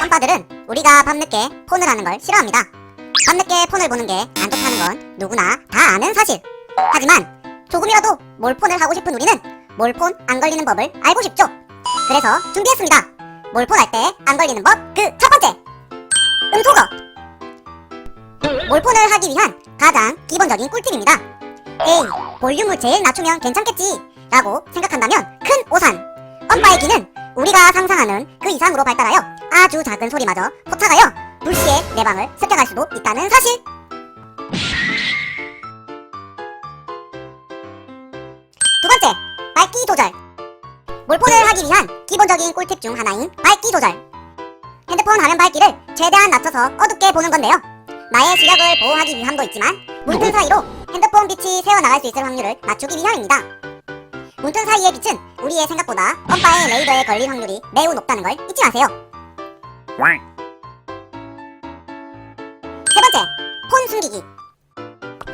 엄빠들은 우리가 밤늦게 폰을 하는 걸 싫어합니다. 밤늦게 폰을 보는 게 안 좋다는 건 누구나 다 아는 사실. 하지만 조금이라도 몰폰을 하고 싶은 우리는 몰폰 안 걸리는 법을 알고 싶죠. 그래서 준비했습니다. 몰폰 할 때 안 걸리는 법 그 첫 번째 음소거 몰폰을 하기 위한 가장 기본적인 꿀팁입니다. 에이 볼륨을 제일 낮추면 괜찮겠지 라고 생각한다면 큰 오산 엄빠의 귀는 우리가 상상하는 그 이상으로 발달하여 아주 작은 소리마저 포착하여 불시에 내 방을 습격할 수도 있다는 사실. 두 번째 밝기 조절. 몰폰을 하기 위한 기본적인 꿀팁 중 하나인 밝기 조절. 핸드폰 화면 밝기를 최대한 낮춰서 어둡게 보는 건데요. 나의 시력을 보호하기 위함도 있지만 문틈 사이로 핸드폰 빛이 새어나갈 수 있을 확률을 낮추기 위함입니다. 문틈 사이의 빛은 우리의 생각보다 엄빠의 레이더에 걸릴 확률이 매우 높다는 걸 잊지 마세요 세 번째, 폰 숨기기.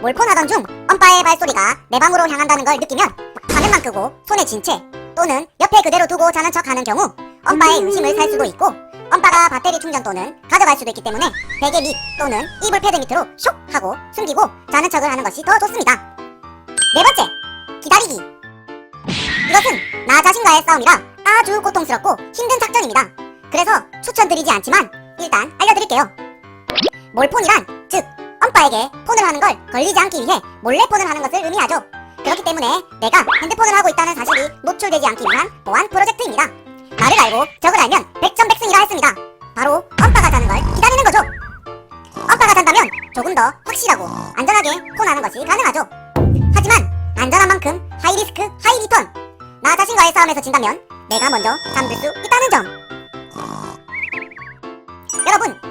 몰폰 하던 중 엄빠의 발소리가 내 방으로 향한다는 걸 느끼면 화면만 끄고 손에 쥔 채 또는 옆에 그대로 두고 자는 척 하는 경우 엄빠의 의심을 살 수도 있고 엄빠가 배터리 충전 또는 가져갈 수도 있기 때문에 베개 밑 또는 이불 패드 밑으로 슉 하고 숨기고 자는 척을 하는 것이 더 좋습니다. 네 번째, 기다리기. 이것은 나 자신과의 싸움이라 아주 고통스럽고 힘든 작전입니다. 그래서 추천드리지 않지만 일단 알려드릴게요. 몰폰이란 즉 엄빠에게 폰을 하는 걸 걸리지 않기 위해 몰래 폰을 하는 것을 의미하죠. 그렇기 때문에 내가 핸드폰을 하고 있다는 사실이 노출되지 않기 위한 보안 프로젝트입니다. 말을 알고 적을 알면 백전백승이라 했습니다. 바로 엄빠가 자는 걸 기다리는 거죠. 엄빠가 잔다면 조금 더 확실하고 안전하게 폰하는 것이 가능하죠. 하지만 안전한 만큼 하이리스크 하이리턴 나 자신과의 싸움에서 진다면 내가 먼저 잠들 수 있다는 점.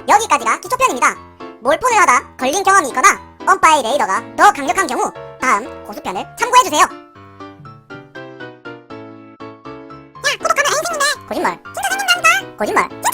여기까지가 기초편입니다. 몰폰을 하다 걸린 경험이 있거나 엄빠의 레이더가 더 강력한 경우 다음 고수편을 참고해주세요. 야 구독하면 애인 생긴대. 거짓말. 진짜 생긴답니다. 거짓말.